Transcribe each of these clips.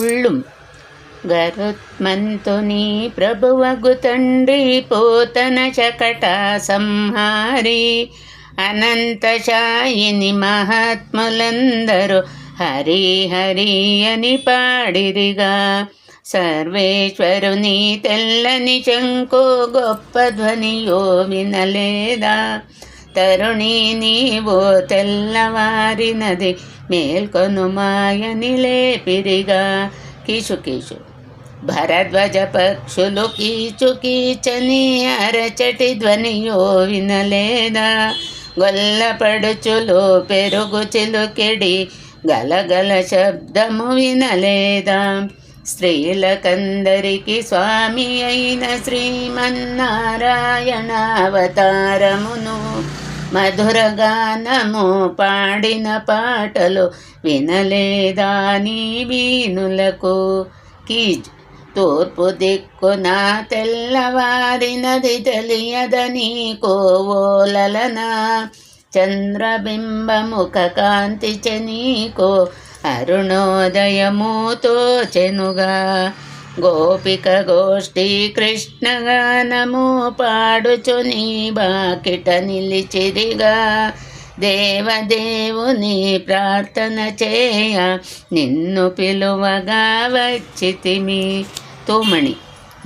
ఉళ్ళుం గరుత్మంతుని ప్రభువగు తండ్రి పోతన చకట సంహారి అనంతశాయిని మహాత్ములందరూ హరి హరి అని పాడిరిగా సర్వేశ్వరుని తెల్లని శంకు గొప్ప ధ్వనియో వినలేదా తరుణి నీవో తెల్లవారినది మేల్కొను మాయని లేపిరిగా. కీచు కీచు. భరద్వజ పక్షులు కీచు కీచని అరచటి ధ్వనియో వినలేదా? గొల్లపడుచులు పెరుగు చిలుకెడి గలగల శబ్దము వినలేదా? స్త్రీలకందరికి స్వామి అయిన శ్రీమన్నారాయణ అవతారమును మధుర గానము పాడిన పాటలు వినలేదా నీ వీణులకు? కీజ్ తూర్పు దిక్కున తెల్లవారినది తెలియదని కోవోలలనా చంద్రబింబముఖ కాంతి చెనీకో అరుణోదయముతో చెనుగా గోపిక గోష్ఠి కృష్ణగానము పాడుచుని బాకిట నిలిచిరిగా. దేవదేవుని ప్రార్థన చేయ నిన్ను పిలువగా వచ్చితిమి. తుమణి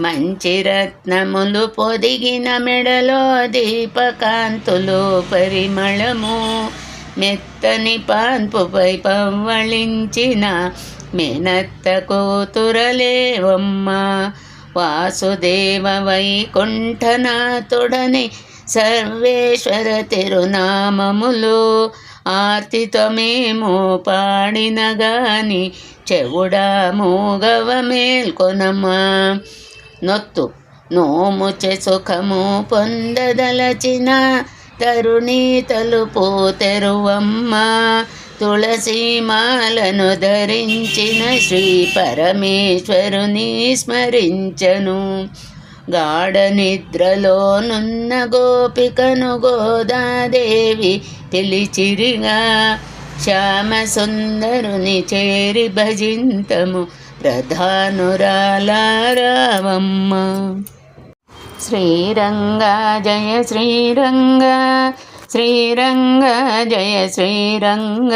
మంచి రత్నములు పొదిగిన మెడలో దీపకాంతులు పరిమళము. మెత్తని పాన్పుపై పవ్వళించిన మినత్త కూతురలేవమ్మ. వాసుదేవ వైకుంఠనాథుడని సర్వేశ్వర తిరునామములు ఆర్తితమేమో పాడిన గాని చెవుడా మూగవ మేల్కొనమ్మా. నొత్తు నోము సుఖము పొందదలచిన తరుణి తలుపు తెరువమ్మా. తులసీమాలను ధరించిన శ్రీ పరమేశ్వరుని స్మరించను. గాఢ నిద్రలోనున్న గోపికను గోదాదేవి పిలిచిరిగా శ్యామ సుందరుని చేరి భజింతము ప్రధానురాలారావమ్మ శ్రీరంగా జయ శ్రీరంగా. శ్రీరంగ జయ శ్రీరంగ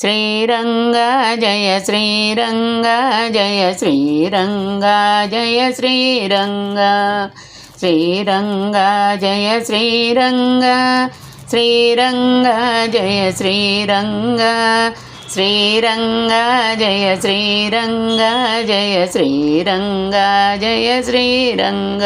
శ్రీరంగ జయ శ్రీరంగ జయ శ్రీరంగ జయ శ్రీరంగ శ్రీరంగా జయ శ్రీరంగ శ్రీరంగా జయ శ్రీరంగా శ్రీరంగా జయ శ్రీరంగ జయ శ్రీరంగ జయ శ్రీరంగ.